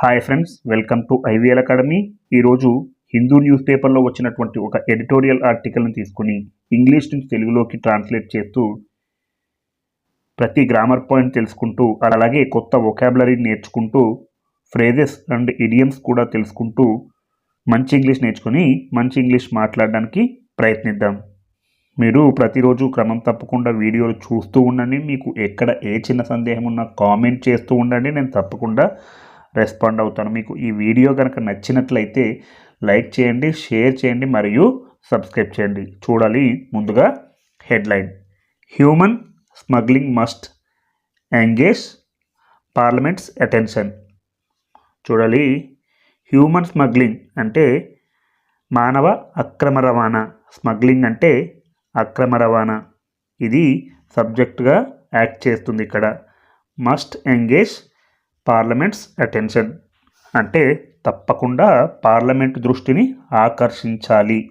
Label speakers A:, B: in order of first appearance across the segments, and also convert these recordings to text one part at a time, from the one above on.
A: Hi friends welcome to IVL academy ఈరోజు Hindu news పేపర్లో వచ్చినటువంటి ఒక ఎడిటోరియల్ ఆర్టికల్ని తీసుకుని ఇంగ్లీష్ నుంచి తెలుగులోకి ట్రాన్స్లేట్ చేస్తూ ప్రతి గ్రామర్ పాయింట్ తెలుసుకుంటూ అలాగే కొత్త ఒకాబులరీ నేర్చుకుంటూ ఫ్రేజెస్ అండ్ ఇడియమ్స్ కూడా తెలుసుకుంటూ మంచి ఇంగ్లీష్ నేర్చుకుని మంచి ఇంగ్లీష్ మాట్లాడడానికి ప్రయత్నిద్దాం. మీరు ప్రతిరోజు క్రమం తప్పకుండా వీడియోలు చూస్తూ ఉండండి. మీకు ఎక్కడ ఏ చిన్న సందేహం ఉన్నా కామెంట్ చేస్తూ ఉండండి. నేను తప్పకుండా రెస్పాండ్ అవుతాను. మీకు ఈ వీడియో కనుక నచ్చినట్లయితే లైక్ చేయండి షేర్ చేయండి మరియు సబ్స్క్రైబ్ చేయండి. చూడాలి ముందుగా headline. Human smuggling must engage parliament's attention. చూడాలి హ్యూమన్ స్మగ్లింగ్ అంటే మానవ అక్రమ రవాణా. స్మగ్లింగ్ అంటే అక్రమ రవాణా. ఇది సబ్జెక్టుగా యాక్ట్ చేస్తుంది ఇక్కడ. మస్ట్ ఎంగేజ్ పార్లమెంట్స్ అటెన్షన్ అంటే తప్పకుండా పార్లమెంట్ దృష్టిని ఆకర్షించాలి.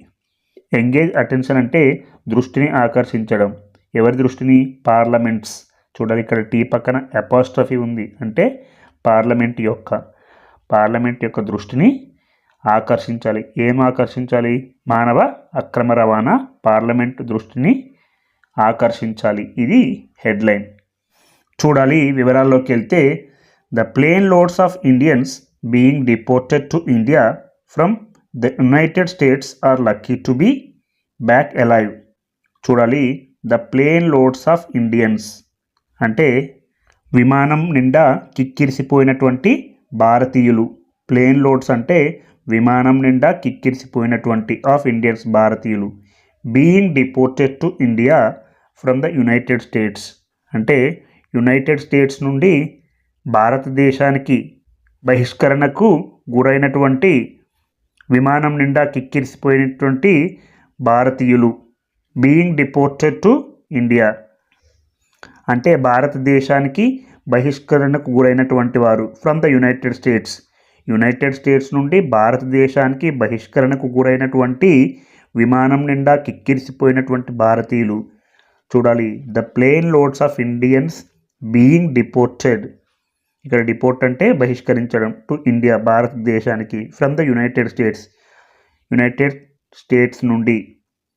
A: ఎంగేజ్ అటెన్షన్ అంటే దృష్టిని ఆకర్షించడం. ఎవరి దృష్టిని? పార్లమెంట్స్. చూడాలి ఇక్కడ టీ పక్కన అపాస్ట్రఫీ ఉంది అంటే పార్లమెంట్ యొక్క. పార్లమెంట్ యొక్క దృష్టిని ఆకర్షించాలి. ఏం ఆకర్షించాలి? మానవ అక్రమ రవాణా పార్లమెంట్ దృష్టిని ఆకర్షించాలి. ఇది హెడ్లైన్. చూడాలి వివరాల్లోకి వెళ్తే the plane loads of Indians being deported to India from the United States are lucky to be back alive చూడాలి the plane loads of Indians అంటే విమానం నిండా కిక్కిరిసిపోయినటువంటి భారతీయులు. ప్లేన్ లోడ్స్ అంటే విమానం నిండా కిక్కిరిసిపోయినటువంటి ఆఫ్ ఇండియన్స్ భారతీయులు. Being deported to India from the United States అంటే యునైటెడ్ స్టేట్స్ నుండి భారతదేశానికి బహిష్కరణకు గురైనటువంటి విమానం నిండా కిక్కిరిసిపోయినటువంటి భారతీయులు బీయింగ్ డిపోర్టెడ్ టు ఇండియా అంటే భారతదేశానికి బహిష్కరణకు గురైనటువంటి వారు from the United States United States నుండి భారతదేశానికి బహిష్కరణకు గురైనటువంటి విమానం నిండా కిక్కిరిసిపోయినటువంటి భారతీయులు. చూడాలి the plane loads of Indians being deported ఇక్కడ డిపోర్ట్ అంటే బహిష్కరించడం టు ఇండియా భారతదేశానికి from the United States United States నుండి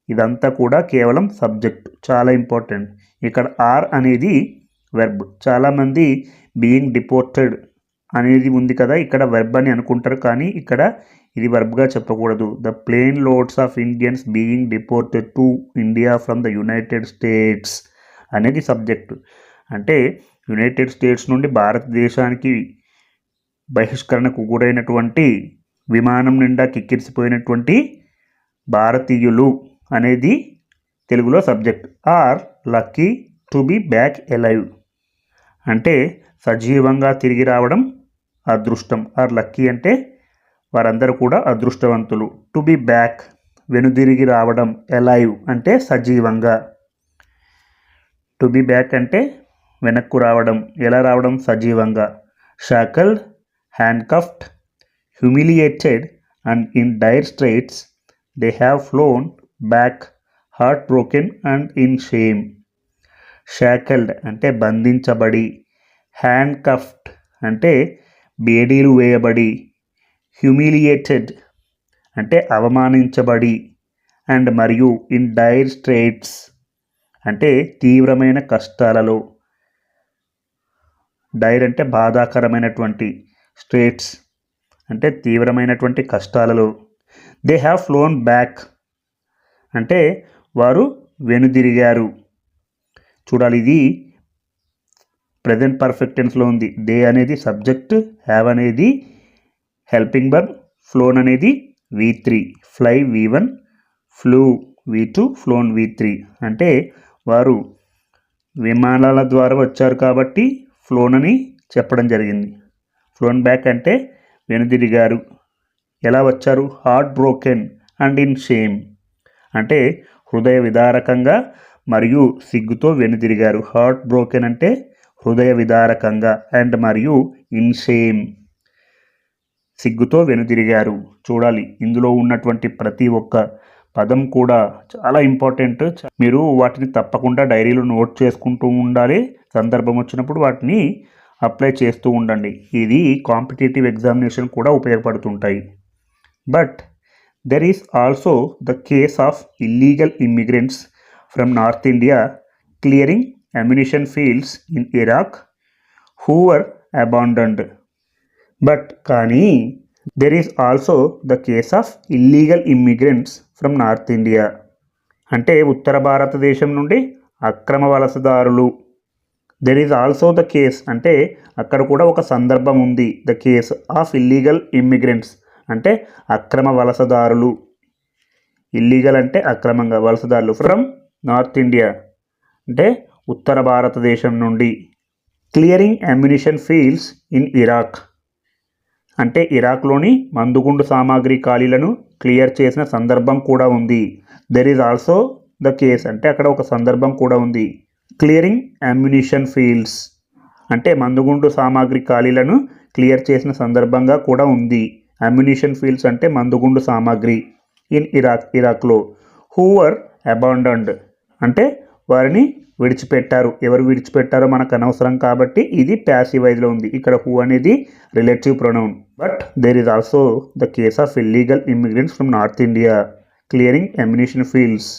A: ఇదంతా కూడా కేవలం సబ్జెక్ట్ చాలా ఇంపార్టెంట్ ఇక్కడ ఆర్ అనేది వెర్బ్ చాలామంది బీయింగ్ డిపోర్టెడ్ అనేది ఉంది కదా ఇక్కడ వెర్బ్ అని అనుకుంటారు కానీ ఇక్కడ ఇది వెర్బ్గా చెప్పకూడదు. The plane loads of Indians being deported to India from the United States అనేది సబ్జెక్టు అంటే యునైటెడ్ స్టేట్స్ నుండి భారతదేశానికి బహిష్కరణకు గురైనటువంటి విమానం నిండా కిక్కిరిసిపోయినటువంటి భారతీయులు అనేది తెలుగులో subject. Are lucky to be back alive. అంటే సజీవంగా తిరిగి రావడం అదృష్టం. ఆర్ లక్కీ అంటే వారందరూ కూడా అదృష్టవంతులు. టు బి బ్యాక్ వెనుదిరిగి రావడం ఎలైవ్ అంటే సజీవంగా. టు బి బ్యాక్ అంటే వెనక్కు రావడం ఎలా రావడం సజీవంగా? Shackled handcuffed humiliated and in dire straits they have flown back heartbroken and in shame shackled అంటే బంధించబడి హ్యాండ్ కఫ్ట్ అంటే బేడీలు వేయబడి హ్యూమిలియేటెడ్ అంటే అవమానించబడి అండ్ మరియు ఇన్ డైర్ స్ట్రేట్స్ అంటే తీవ్రమైన కష్టాలలో. డైర్ అంటే బాధాకరమైనటువంటి స్ట్రేట్స్ అంటే తీవ్రమైనటువంటి కష్టాలలో. దే హ్యావ్ ఫ్లోన్ బ్యాక్ అంటే వారు వెనుదిరిగారు. చూడాలి ఇది ప్రజెంట్ పర్ఫెక్ట్ టెన్స్లో ఉంది. దే అనేది సబ్జెక్ట్ హ్యావ్ అనేది హెల్పింగ్ బర్ ఫ్లోన్ అనేది V three fly V one flew V two flown V three అంటే వారు విమానాల ద్వారా వచ్చారు కాబట్టి ఫ్లోన్ అని చెప్పడం జరిగింది. ఫ్లోన్ బ్యాక్ అంటే వెనుదిరిగారు ఎలా వచ్చారు? Heartbroken and in shame. అంటే హృదయ విదారకంగా మరియు సిగ్గుతో వెనుదిరిగారు హార్ట్ బ్రోకెన్ అంటే హృదయ విదారకంగా అండ్ మరియు ఇన్ షేమ్. సిగ్గుతో వెనుదిరిగారు చూడాలి. ఇందులో ఉన్నటువంటి ప్రతి ఒక్క పదం కూడా చాలా ఇంపార్టెంట్. మీరు వాటిని తప్పకుండా డైరీలో నోట్ చేసుకుంటూ ఉండాలి. సందర్భం వచ్చినప్పుడు వాటిని అప్లై చేస్తూ ఉండండి. ఇది కాంపిటేటివ్ ఎగ్జామినేషన్ కూడా ఉపయోగపడుతుంటాయి. But there is also the case of illegal immigrants from north India clearing ammunition fields in Iraq who were abandoned but కానీ there is also the case of illegal immigrants from north India అంటే ఉత్తర భారతదేశం నుండి అక్రమ వలసదారులు. There is also the case అంటే అక్కడ కూడా ఒక సందర్భం ఉంది. The case of illegal immigrants అంటే అక్రమ వలసదారులు. ఇల్లీగల్ అంటే అక్రమంగా వలసదారులు ఫ్రమ్ నార్త్ ఇండియా అంటే ఉత్తర భారతదేశం నుండి. Clearing ammunition fields in Iraq అంటే ఇరాక్లోని మందుగుండు సామాగ్రి ఖాళీలను క్లియర్ చేసిన సందర్భం కూడా ఉంది. There is also the case అంటే అక్కడ ఒక సందర్భం కూడా ఉంది. క్లియరింగ్ అమ్యునిషన్ ఫీల్డ్స్ అంటే మందుగుండు సామాగ్రి ఖాళీలను క్లియర్ చేసిన సందర్భంగా కూడా ఉంది. అమ్యునిషన్ ఫీల్డ్స్ అంటే మందుగుండు సామాగ్రి ఇన్ ఇరాక్ ఇరాక్లో. హూవర్ అబాండండ్ అంటే వారిని విడిచిపెట్టారు. ఎవరు విడిచిపెట్టారో మనకు అనవసరం కాబట్టి ఇది ప్యాసివైజ్లో ఉంది. ఇక్కడ హూ అనేది relative pronoun but there is also the case of illegal immigrants from north India clearing ammunition fields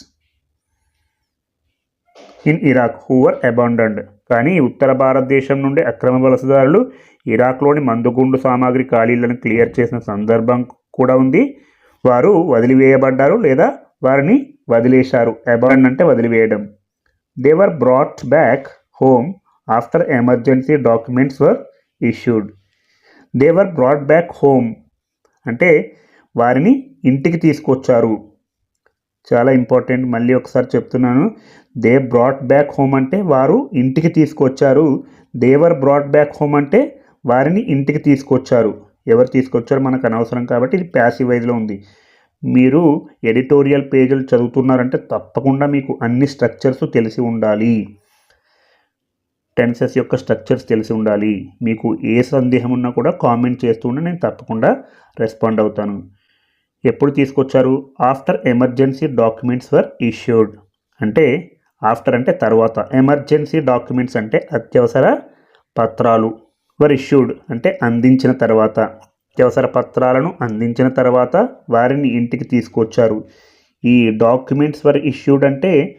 A: in Iraq who were abandoned కానీ ఉత్తర భారతదేశం నుండి అక్రమ వలసదారులు ఇరాక్లోని మందుగుండు సామాగ్రి ఖాళీలను క్లియర్ చేసిన సందర్భం కూడా ఉంది. వారు వదిలివేయబడ్డారు లేదా వారిని వదిలేశారు. అబాండ్ అంటే వదిలివేయడం. They were brought back home after emergency documents were issued they were brought back home అంటే వారిని ఇంటికి తీసుకొచ్చారు. చాలా ఇంపార్టెంట్ మళ్ళీ ఒకసారి చెప్తున్నాను. దే బ్రాట్ బ్యాక్ హోమ్ అంటే వారు ఇంటికి తీసుకొచ్చారు. దేవర్ బ్రాడ్ బ్యాక్ హోమ్ అంటే వారిని ఇంటికి తీసుకొచ్చారు. ఎవరు తీసుకొచ్చారు? మనకు అనవసరం కాబట్టి ఇది ప్యాసివైజ్లో ఉంది. మీరు ఎడిటోరియల్ పేజీలు చదువుతున్నారంటే తప్పకుండా మీకు అన్ని స్ట్రక్చర్స్ తెలిసి ఉండాలి. టెన్సెస్ యొక్క స్ట్రక్చర్స్ తెలిసి ఉండాలి. మీకు ఏ సందేహం ఉన్నా కూడా కామెంట్ చేస్తూ ఉంటే నేను తప్పకుండా రెస్పాండ్ అవుతాను. ఎప్పుడు తీసుకొచ్చారు? After emergency documents were issued. అంటే ఆఫ్టర్ అంటే తర్వాత. ఎమర్జెన్సీ డాక్యుమెంట్స్ అంటే అత్యవసర పత్రాలు వర్ ఇష్యూడ్ అంటే అందించిన తర్వాత. అత్యవసర పత్రాలను అందించిన తర్వాత వారిని ఇంటికి తీసుకొచ్చారు. ఈ డాక్యుమెంట్స్ వర్ ఇష్యూడ్ అంటే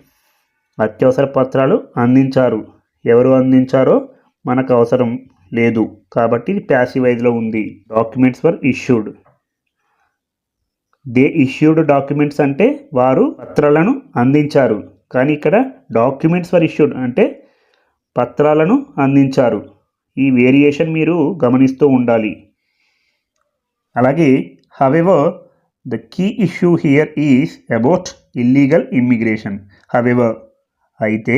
A: అత్యవసర పత్రాలు అందించారు. ఎవరు అందించారో మనకు అవసరం లేదు. కాబట్టి ఇది ప్యాసివైజ్లో ఉంది. Documents were issued they issued documents అంటే వారు పత్రాలను అందించారు. కానీ ఇక్కడ డాక్యుమెంట్స్ వర్ ఇష్యూడ్ అంటే పత్రాలను అందించారు. ఈ వేరియేషన్ మీరు గమనిస్తూ ఉండాలి. అలాగే however the key issue here is about illegal immigration however అయితే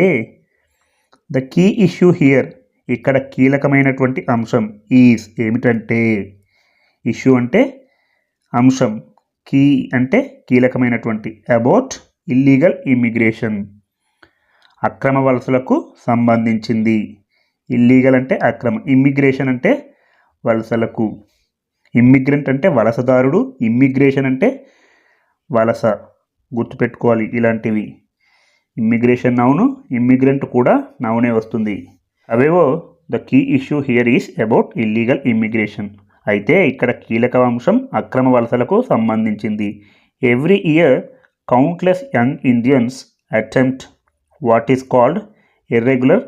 A: ద కీ ఇష్యూ హియర్ ఇక్కడ కీలకమైనటువంటి అంశం ఈజ్ ఏమిటంటే ఇష్యూ అంటే అంశం కీ అంటే కీలకమైనటువంటి అబౌట్ ఇల్లీగల్ ఇమ్మిగ్రేషన్ అక్రమ వలసలకు సంబంధించింది. ఇల్లీగల్ అంటే అక్రమ ఇమ్మిగ్రేషన్ అంటే వలసలకు. ఇమ్మిగ్రెంట్ అంటే వలసదారుడు ఇమ్మిగ్రేషన్ అంటే వలస. గుర్తుపెట్టుకోవాలి ఇలాంటివి. ఇమ్మిగ్రేషన్ నౌను ఇమ్మిగ్రెంట్ కూడా నౌనే వస్తుంది. However the key issue here is about illegal immigration అయితే ఇక్కడ కీలక అంశం అక్రమ వలసలకు సంబంధించింది. Every year countless young Indians attempt what is called irregular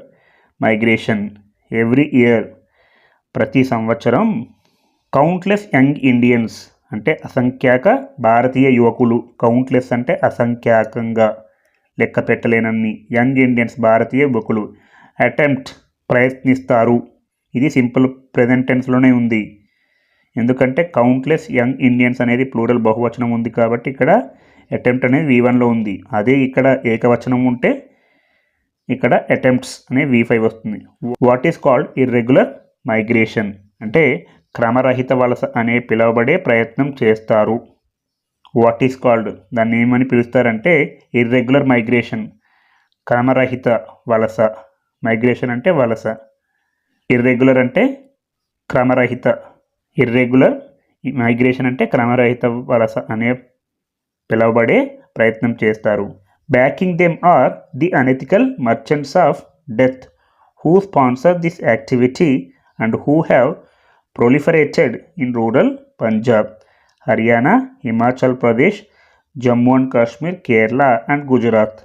A: migration every year ప్రతి సంవత్సరం కౌంట్లెస్ యంగ్ ఇండియన్స్ అంటే అసంఖ్యాక భారతీయ యువకులు. కౌంట్లెస్ అంటే అసంఖ్యాకంగా లెక్క పెట్టలేనన్ని యంగ్ ఇండియన్స్ భారతీయ యువకులు. అటెంప్ట్ ప్రయత్నిస్తారు. ఇది సింపుల్ ప్రెజెంటెన్స్లోనే ఉంది. ఎందుకంటే కౌంట్లెస్ యంగ్ ఇండియన్స్ అనేది ప్లూరల్ బహువచనం ఉంది కాబట్టి ఇక్కడ అటెంప్ట్ అనేది వి వన్లో ఉంది. అదే ఇక్కడ ఏకవచనం ఉంటే ఇక్కడ అటెంప్ట్స్ అనే వి ఫైవ్ వస్తుంది. What is called irregular migration? అంటే క్రమరహిత వలస అనే పిలువబడే ప్రయత్నం చేస్తారు. వాట్ ఈస్ కాల్డ్ దాన్ని ఏమని పిలుస్తారంటే ఇర్రెగ్యులర్ మైగ్రేషన్ క్రమరహిత వలస. మైగ్రేషన్ అంటే వలస. ఇర్రెగ్యులర్ అంటే క్రమరహిత. ఇర్రెగ్యులర్ మైగ్రేషన్ అంటే క్రమరహిత వలస అనే పిలువబడే ప్రయత్నం చేస్తారు. Backing them are the unethical merchants of death who sponsor this activity and who have proliferated in rural Punjab Haryana Himachal Pradesh Jammu and Kashmir Kerala and Gujarat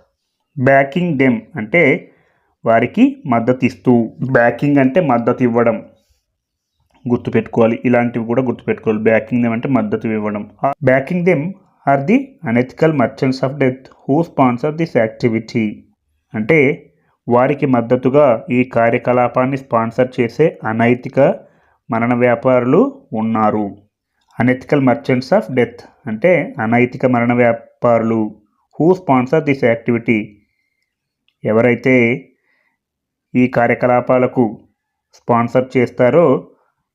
A: backing them అంటే వారికి మద్దతు ఇస్తూ బ్యాకింగ్ అంటే మద్దతు ఇవ్వడం గుర్తుపెట్టుకోవాలి ఇలాంటివి కూడా గుర్తుపెట్టుకోవాలి. బ్యాకింగ్ దెమ్ అంటే మద్దతు ఇవ్వడం backing them are the unethical merchants of death who sponsor this activity అంటే వారికి మద్దతుగా ఈ కార్యకలాపాన్ని స్పాన్సర్ చేసే అనైతిక మరణ వ్యాపారులు ఉన్నారు. అనెథికల్ మర్చెంట్స్ ఆఫ్ డెత్ అంటే అనైతిక మరణ వ్యాపారులు. హూ స్పాన్సర్ దిస్ యాక్టివిటీ ఎవరైతే ఈ కార్యకలాపాలకు స్పాన్సర్ చేస్తారో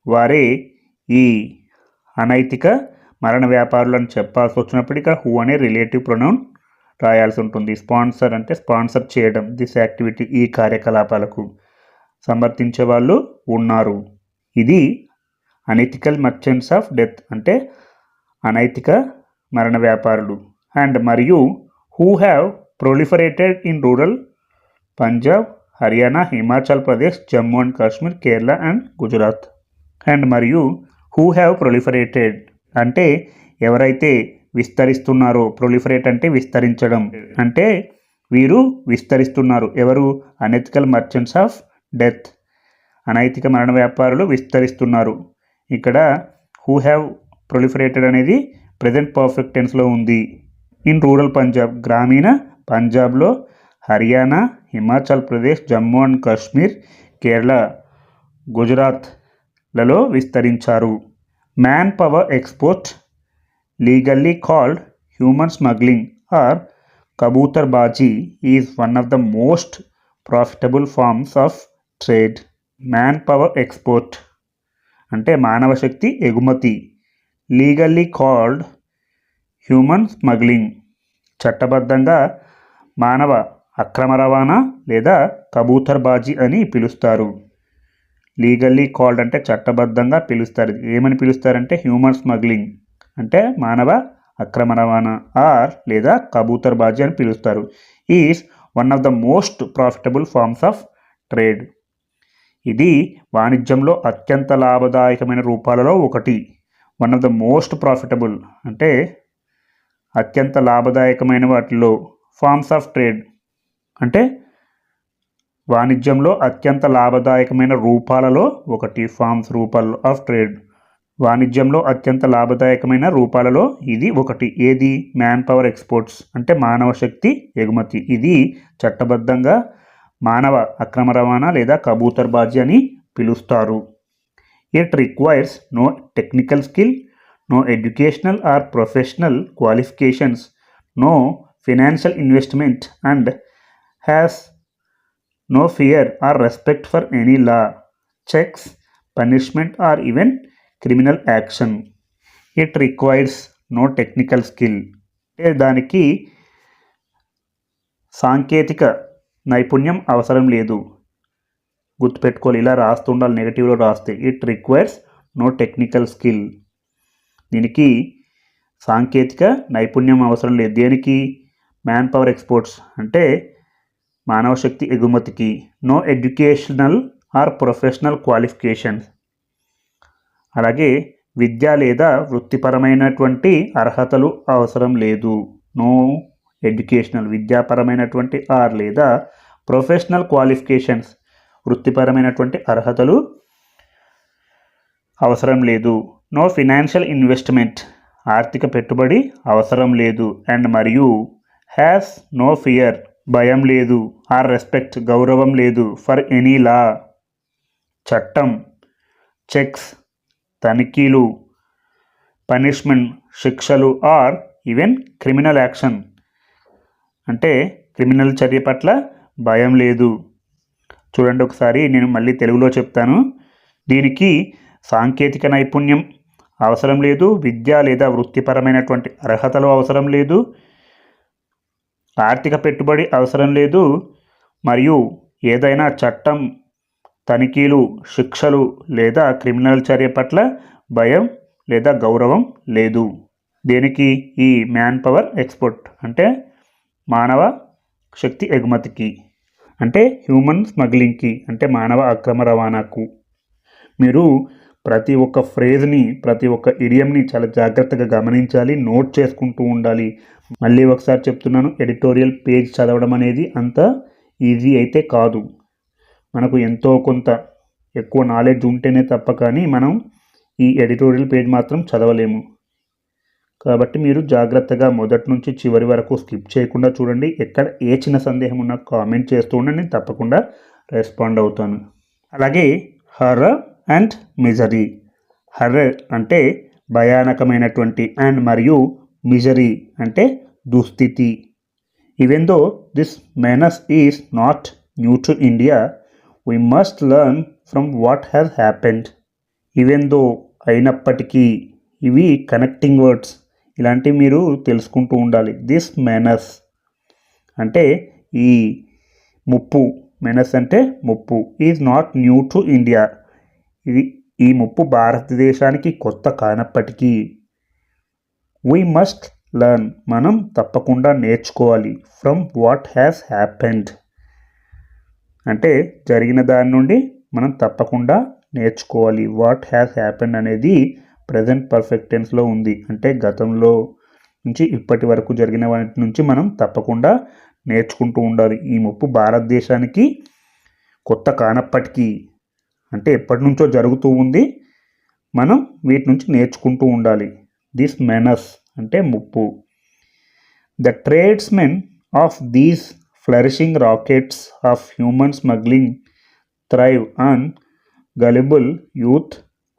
A: వారే ఈ అనైతిక మరణ వ్యాపారులు అని చెప్పాల్సి వచ్చినప్పుడు ఇక్కడ హూ అనే రిలేటివ్ ప్రొనౌన్ రాయాల్సి ఉంటుంది. స్పాన్సర్ అంటే స్పాన్సర్ చేయడం దిస్ యాక్టివిటీ ఈ కార్యకలాపాలకు సమర్థించే వాళ్ళు ఉన్నారు. ఇది అనైతికల్ మర్చెంట్స్ ఆఫ్ డెత్ అంటే అనైతిక మరణ వ్యాపారులు. అండ్ మరియు who have proliferated in rural Punjab Haryana Himachal Pradesh Jammu and Kashmir Kerala and Gujarat. And మరియు హూ హ్యావ్ ప్రొలిఫరేటెడ్ అంటే ఎవరైతే విస్తరిస్తున్నారో ప్రొలిఫరేట్ అంటే విస్తరించడం అంటే వీరు విస్తరిస్తున్నారు. ఎవరు? Unethical merchants of death. అనైతిక మరణ వ్యాపారులు విస్తరిస్తున్నారు. ఇక్కడ హూ హ్యావ్ ప్రొలిఫరేటెడ్ అనేది ప్రజెంట్ పర్ఫెక్ట్ టెన్స్లో ఉంది. ఇన్ రూరల్ పంజాబ్ గ్రామీణ పంజాబ్లో హర్యానా హిమాచల్ ప్రదేశ్ జమ్మూ అండ్ కాశ్మీర్ కేరళ గుజరాత్లలో విస్తరించారు manpower export legally called human smuggling or kabootar baazi is one of the most profitable forms of trade manpower export అంటే మానవ శక్తి ఎగుమతి. Legally called human smuggling. చట్టబద్ధంగా మానవ అక్రమ రవాణా లేదా కబూతర్ బాజీ అని పిలుస్తారు. లీగల్లీ కాల్డ్ అంటే చట్టబద్ధంగా పిలుస్తారు. ఏమని పిలుస్తారంటే హ్యూమన్ స్మగ్లింగ్ అంటే మానవ అక్రమ రవాణా ఆర్ లేదా కబూతర్ బాజీ అని పిలుస్తారు. Is one of the most profitable forms of trade. ఇది వాణిజ్యంలో అత్యంత లాభదాయకమైన రూపాలలో ఒకటి. One of the most profitable అంటే అత్యంత లాభదాయకమైన వాటిలో ఫార్మ్స్ ఆఫ్ ట్రేడ్ అంటే వాణిజ్యంలో అత్యంత లాభదాయకమైన రూపాలలో ఒకటి. ఫార్మ్స్ రూపాల్లో ఆఫ్ ట్రేడ్ వాణిజ్యంలో అత్యంత లాభదాయకమైన రూపాలలో ఇది ఒకటి. ఏది? మ్యాన్ పవర్ ఎక్స్పోర్ట్స్ అంటే మానవ శక్తి ఎగుమతి. ఇది చట్టబద్ధంగా మానవ అక్రమ రవాణా లేదా కబూతర్ బాజీ అని పిలుస్తారు. It requires no technical skill no educational or professional qualifications no financial investment and has no fear or respect for any law checks punishment or even criminal action it requires no technical skill అంటే దానికి సాంకేతిక నైపుణ్యం అవసరం లేదు. గుర్తుపెట్టుకోవాలి ఇలా రాస్తుండాలి నెగిటివ్లో రాస్తే. It requires no technical skill దీనికి సాంకేతిక నైపుణ్యం అవసరం లేదు. దేనికి? మ్యాన్ పవర్ ఎక్స్పోర్ట్స్ అంటే మానవ శక్తి ఎగుమతికి. No educational or professional qualifications అలాగే విద్య లేదా వృత్తిపరమైనటువంటి అర్హతలు అవసరం లేదు. నో ఎడ్యుకేషనల్ విద్యాపరమైనటువంటి ఆర్ లేదా ప్రొఫెషనల్ క్వాలిఫికేషన్స్ వృత్తిపరమైనటువంటి అర్హతలు అవసరం లేదు. నో ఫినాన్షియల్ ఇన్వెస్ట్మెంట్ ఆర్థిక పెట్టుబడి అవసరం లేదు. అండ్ మరియు హ్యాస్ నో ఫియర్ భయం లేదు. ఆర్ రెస్పెక్ట్ గౌరవం లేదు. For any law. చట్టం చెక్స్ తనిఖీలు పనిష్మెంట్ శిక్షలు ఆర్ ఈవెన్ క్రిమినల్ యాక్షన్. అంటే క్రిమినల్ చర్య పట్ల భయం లేదు. చూడండి ఒకసారి నేను మళ్ళీ తెలుగులో చెప్తాను. దీనికి సాంకేతిక నైపుణ్యం అవసరం లేదు విద్య లేదా వృత్తిపరమైనటువంటి అర్హతలు అవసరం లేదు ఆర్థిక పెట్టుబడి అవసరం లేదు మరియు ఏదైనా చట్టం తనిఖీలు శిక్షలు లేదా క్రిమినల్ చర్య పట్ల భయం లేదా గౌరవం లేదు. దేనికి? ఈ మ్యాన్ పవర్ ఎక్స్పోర్ట్ అంటే మానవ శక్తి ఎగుమతికి. అంటే హ్యూమన్ స్మగ్లింగ్కి అంటే మానవ అక్రమ రవాణాకు. మీరు ప్రతి ఒక్క ఫ్రేజ్ని ప్రతి ఒక్క ఇడియంని చాలా జాగ్రత్తగా గమనించాలి నోట్ చేసుకుంటూ ఉండాలి. మళ్ళీ ఒకసారి చెప్తున్నాను ఎడిటోరియల్ పేజ్ చదవడం అనేది అంత ఈజీ అయితే కాదు. మనకు ఎంతో కొంత ఎక్కువ నాలెడ్జ్ ఉంటేనే తప్ప కానీ మనం ఈ ఎడిటోరియల్ పేజ్ మాత్రం చదవలేము. కాబట్టి మీరు జాగ్రత్తగా మొదటి నుంచి చివరి వరకు స్కిప్ చేయకుండా చూడండి. ఎక్కడ ఏ చిన్న సందేహం ఉన్నా కామెంట్ చేస్తూ ఉండండి. నేను తప్పకుండా రెస్పాండ్ అవుతాను. అలాగే హర్రర్ అండ్ మిజరీ. హర్రర్ అంటే భయానకమైనటువంటి అండ్ మరియు మిజరీ అంటే దుస్థితి. Even though this menace is not new to India. We must learn from what has happened. Even though అయినప్పటికీ ఇవి కనెక్టింగ్ వర్డ్స్. ఇలాంటివి మీరు తెలుసుకుంటూ ఉండాలి. దిస్ మెనస్ అంటే ఈ ముప్పు. మెనస్ అంటే ముప్పు. Is not new to India ఇది ఈ ముప్పు భారతదేశానికి కొత్త కానప్పటికీ. వీ మస్ట్ లర్న్ మనం తప్పకుండా నేర్చుకోవాలి. ఫ్రమ్ వాట్ హ్యాస్ హ్యాపెండ్ అంటే జరిగిన దాని నుండి మనం తప్పకుండా నేర్చుకోవాలి. వాట్ హ్యాస్ హ్యాపెండ్ అనేది ప్రజెంట్ పర్ఫెక్ట్ టెన్స్లో ఉంది. అంటే గతంలో నుంచి ఇప్పటి వరకు జరిగిన వాటి నుంచి మనం తప్పకుండా నేర్చుకుంటూ ఉండాలి. ఈ ముప్పు భారతదేశానికి కొత్త కానప్పటికీ అంటే ఎప్పటి నుంచో జరుగుతూ ఉంది. మనం వీటి నుంచి నేర్చుకుంటూ ఉండాలి. దిస్ మెనస్ అంటే ముప్పు. The tradesmen of these flourishing rackets of human smuggling thrive on gullible youth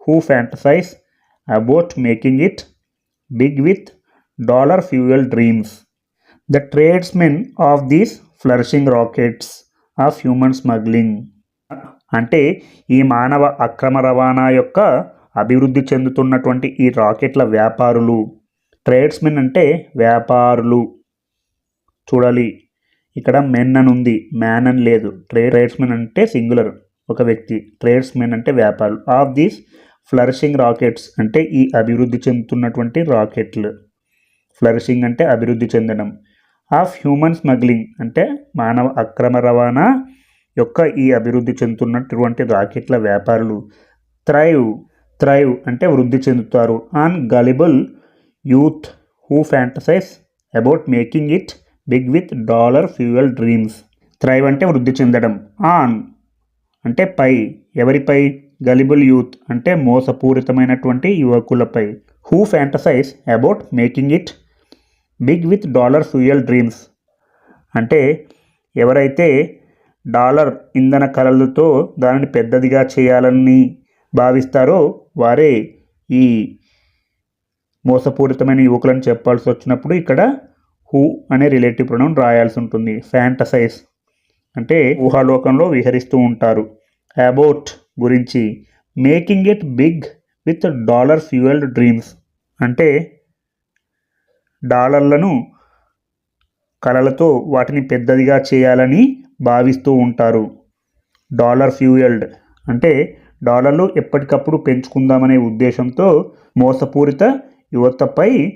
A: who fantasize about making it big with dollar fuel dreams the tradesmen of these flourishing rackets of human smuggling అంటే ఈ మానవ అక్రమ రవాణా యొక్క అభివృద్ధి చెందుతున్నటువంటి ఈ రాకెట్ల వ్యాపారులు. Tradesmen అంటే వ్యాపారులు. చూడాలి. ఇక్కడ మెన్ అని ఉంది. మ్యాన్ అని లేదు. ట్రే ట్రేడ్స్మెన్ అంటే సింగులర్ ఒక వ్యక్తి. ట్రేడ్స్మెన్ అంటే వ్యాపారులు. ఆఫ్ దీస్ ఫ్లరిషింగ్ రాకెట్స్ అంటే ఈ అభివృద్ధి చెందుతున్నటువంటి రాకెట్లు. ఫ్లరిషింగ్ అంటే అభివృద్ధి చెందడం. ఆఫ్ హ్యూమన్ స్మగ్లింగ్ అంటే మానవ అక్రమ రవాణా యొక్క ఈ అభివృద్ధి చెందుతున్నటువంటి రాకెట్ల వ్యాపారులు. థ్రైవ్ థ్రైవ్ అంటే వృద్ధి చెందుతారు. On gullible youth who fantasize about making it big with dollar fuel dreams. Thrive అంటే వృద్ధి చెందడం. ఆన్ అంటే పై. ఎవరిపై గలిబుల్ యూత్ అంటే మోసపూరితమైనటువంటి యువకులపై. Who fantasize about making it big with dollar fuel dreams అంటే ఎవరైతే డాలర్ ఇంధన కలలతో దానిని పెద్దదిగా చేయాలని భావిస్తారో వారే ఈ మోసపూరితమైన యువకులను చెప్పాల్సి వచ్చినప్పుడు ఇక్కడ హూ అనే రిలేటివ్ ప్రొనౌన్ రాయాల్సి ఉంటుంది. ఫ్యాంటసైజ్ అంటే ఊహాలోకంలో విహరిస్తూ ఉంటారు. అబౌట్ గురించి making it big with dollar fuelled dreams. అంటే డాలర్లను కళలతో వాటిని పెద్దదిగా చేయాలని భావిస్తూ ఉంటారు. డాలర్ ఫ్యూయల్డ్ అంటే డాలర్లు ఎప్పటికప్పుడు పెంచుకుందామనే ఉద్దేశంతో మోసపూరిత యువతపై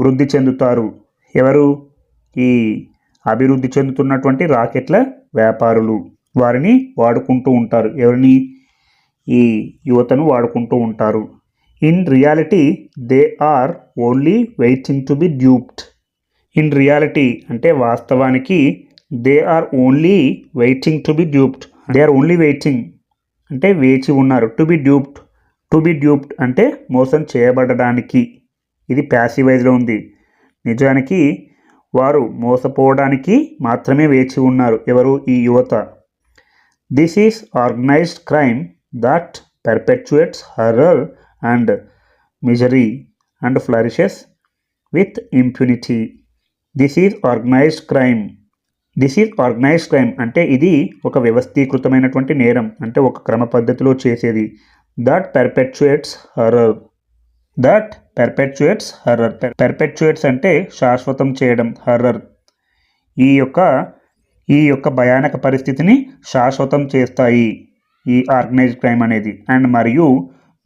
A: వృద్ధి చెందుతారు. ఎవరు? ఈ అభివృద్ధి చెందుతున్నటువంటి రాకెట్ల వ్యాపారులు. వారిని వాడుకుంటూ ఉంటారు. ఎవరిని? ఈ యువతను వాడుకుంటూ ఉంటారు. In reality they are only waiting to be duped in reality అంటే వాస్తవానికి they are only waiting to be duped they are only waiting అంటే వేచి ఉన్నారు. To be duped to be duped అంటే మోసం చేయబడడానికి. ఇది ప్యాసివైజ్లో ఉంది. నిజానికి వారు మోసపోవడానికి మాత్రమే వేచి ఉన్నారు. ఎవరు? ఈ యువత. This is organised crime that perpetuates horror and misery and flourishes with impunity this is organised crime this is organised crime అంటే ఇది ఒక వ్యవస్థీకృతమైనటువంటి నేరం అంటే ఒక క్రమ పద్ధతిలో చేసేది. That perpetuates horror that perpetuates horror perpetuates అంటే శాశ్వతం చేయడం హర్రర్ ఈ యొక్క ఈ యొక్క భయానక పరిస్థితిని శాశ్వతం చేస్తాయి. ఈ ఆర్గనైజ్డ్ క్రైమ్ అనేది. అండ్ మరియు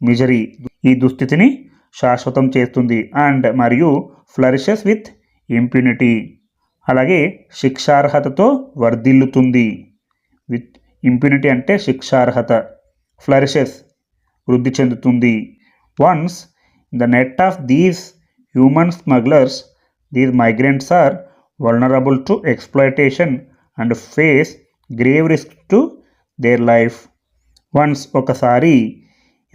A: మిజరీ ఈ దుస్థితిని శాశ్వతం చేస్తుంది. అండ్ మరియు ఫ్లరిషెస్ విత్ ఇంప్యూనిటీ. అలాగే శిక్షార్హతతో వర్ధిల్లుతుంది. విత్ ఇంప్యూనిటీ అంటే శిక్షార్హత. ఫ్లరిషెస్ వృద్ధి చెందుతుంది. Once the net of these human smugglers these migrants are vulnerable to exploitation and face grave risk to their life. Once ఒకసారి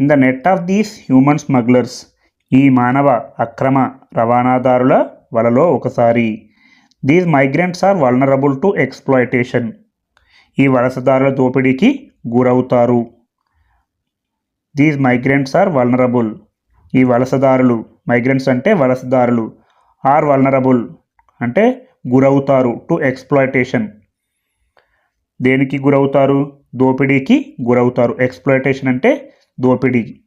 A: in the net of these human smugglers ఈ మానవ అక్రమ రవాణాదారుల వలలో ఒకసారి. These migrants are vulnerable to exploitation. ఈ వలసదారుల దోపిడీకి గురవుతారు. These migrants are vulnerable. ఈ వలసదారులు మైగ్రెంట్స్ అంటే వలసదారులు ఆర్ వల్నరబుల్ అంటే గురవుతారు టు ఎక్స్ప్లాయిటేషన్. దేనికి గురవుతారు? దోపిడీకి గురవుతారు. ఎక్స్ప్లోయిటేషన్ అంటే దోపిడీ.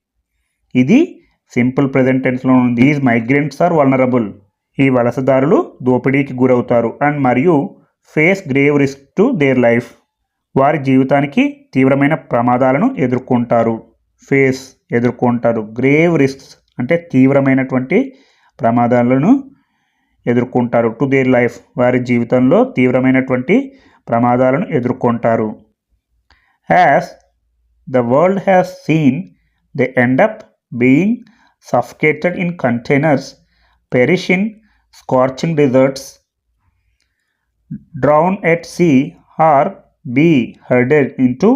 A: ఇది సింపుల్ ప్రజెంట్ టెన్స్లో ఉంది. ఈజ్ మైగ్రెంట్స్ ఆర్ వల్నరబుల్ ఈ వలసదారులు దోపిడీకి గురవుతారు. అండ్ మరియు face grave risk to their life వారి జీవితానికి తీవ్రమైన ప్రమాదాలను ఎదుర్కొంటారు. ఫేస్ ఎదుర్కొంటారు. గ్రేవ్ రిస్క్స్ అంటే తీవ్రమైనటువంటి ప్రమాదాలను ఎదుర్కొంటారు. టు దేర్ లైఫ్ వారి జీవితంలో తీవ్రమైనటువంటి ప్రమాదాలను ఎదుర్కొంటారు. As the world has seen they end up being suffocated in containers perish in scorching deserts drown at or or be into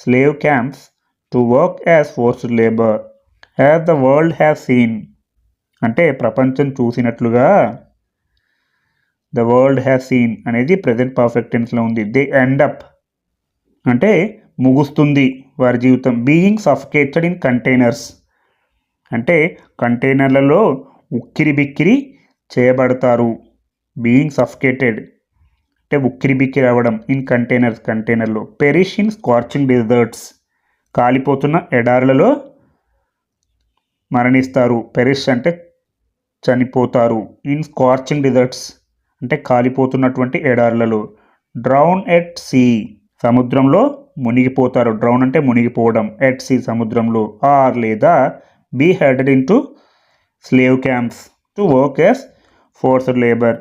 A: slave camps to work as forced labour as the world has seen అంటే ప్రపంచం చూసినట్లుగా the world has seen అనేది present perfect టెన్స్లో ఉంది. They end up. అంటే ముగుస్తుంది వారి జీవితం. Being suffocated in containers. అంటే కంటైనర్లలో ఉక్కిరి బిక్కిరి చేయబడతారు. Being suffocated. అంటే ఉక్కిరి బిక్కిరి అవ్వడం ఇన్ కంటైనర్స్ కంటైనర్లో. Perish in scorching deserts. కాలిపోతున్న ఎడారులలో మరణిస్తారు. పెరిష్ అంటే చనిపోతారు. In scorching deserts. అంటే కాలిపోతున్నటువంటి ఎడార్లలో. డ్రౌన్ ఎట్ సీ సముద్రంలో మునిగిపోతారు. డ్రౌన్ అంటే మునిగిపోవడం. ఎట్ సీ సముద్రంలో. ఆర్ లేదా be herded into slave camps to work as forced labour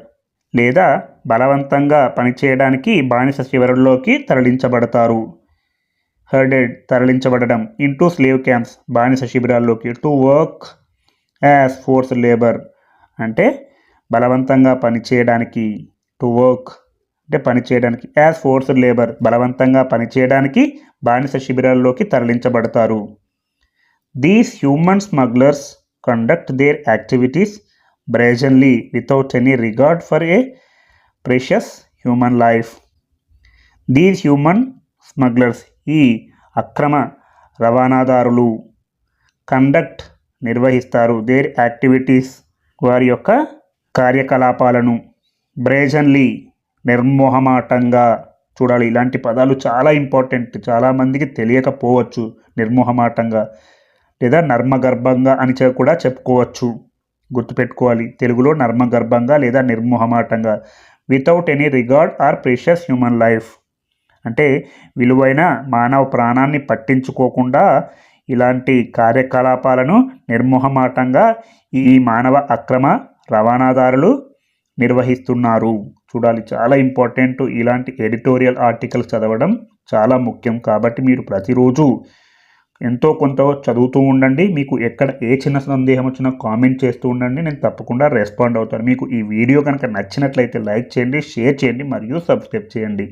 A: లేదా బలవంతంగా పనిచేయడానికి బానిస శిబిరంలోకి తరలించబడతారు. హెర్డెడ్ తరలించబడడం. ఇంటూ స్లేవ్ క్యాంప్స్ బానిస శిబిరాల్లోకి. To work as force labour అంటే బలవంతంగా పనిచేయడానికి టు వర్క్ అంటే పనిచేయడానికి యాజ్ ఫోర్స్ లేబర్ బలవంతంగా పనిచేయడానికి బానిస శిబిరాల్లోకి తరలించబడతారు. These human smugglers conduct their activities brazenly without any regard for a precious human life these human smugglers ఈ అక్రమ రవాణాదారులు కండక్ట్ నిర్వహిస్తారు దేర్ యాక్టివిటీస్ వారి యొక్క కార్యకలాపాలను బ్రేజన్లీ నిర్మోహమాటంగా చూడాలి. ఇలాంటి పదాలు చాలా ఇంపార్టెంట్. చాలామందికి తెలియకపోవచ్చు నిర్మోహమాటంగా లేదా నర్మగర్భంగా అని కూడా చెప్పుకోవచ్చు. గుర్తుపెట్టుకోవాలి. తెలుగులో నర్మగర్భంగా లేదా నిర్మోహమాటంగా. Without any regard or precious human life. అంటే విలువైన మానవ ప్రాణాన్ని పట్టించుకోకుండా ఇలాంటి కార్యకలాపాలను నిర్మోహమాటంగా ఈ మానవ అక్రమ రవాణాదారులు నిర్వహిస్తున్నారు. చూడాలి చాలా ఇంపార్టెంట్. ఇలాంటి ఎడిటోరియల్ ఆర్టికల్స్ చదవడం చాలా ముఖ్యం. కాబట్టి మీరు ప్రతిరోజు ఎంతో కొంత చదువుతూ ఉండండి. మీకు ఎక్కడ ఏ చిన్న సందేహం వచ్చినా కామెంట్ చేస్తూ ఉండండి. నేను తప్పకుండా రెస్పాండ్ అవుతాను. మీకు ఈ వీడియో కనుక నచ్చినట్లయితే లైక్ చేయండి షేర్ చేయండి మరియు సబ్స్క్రైబ్ చేయండి.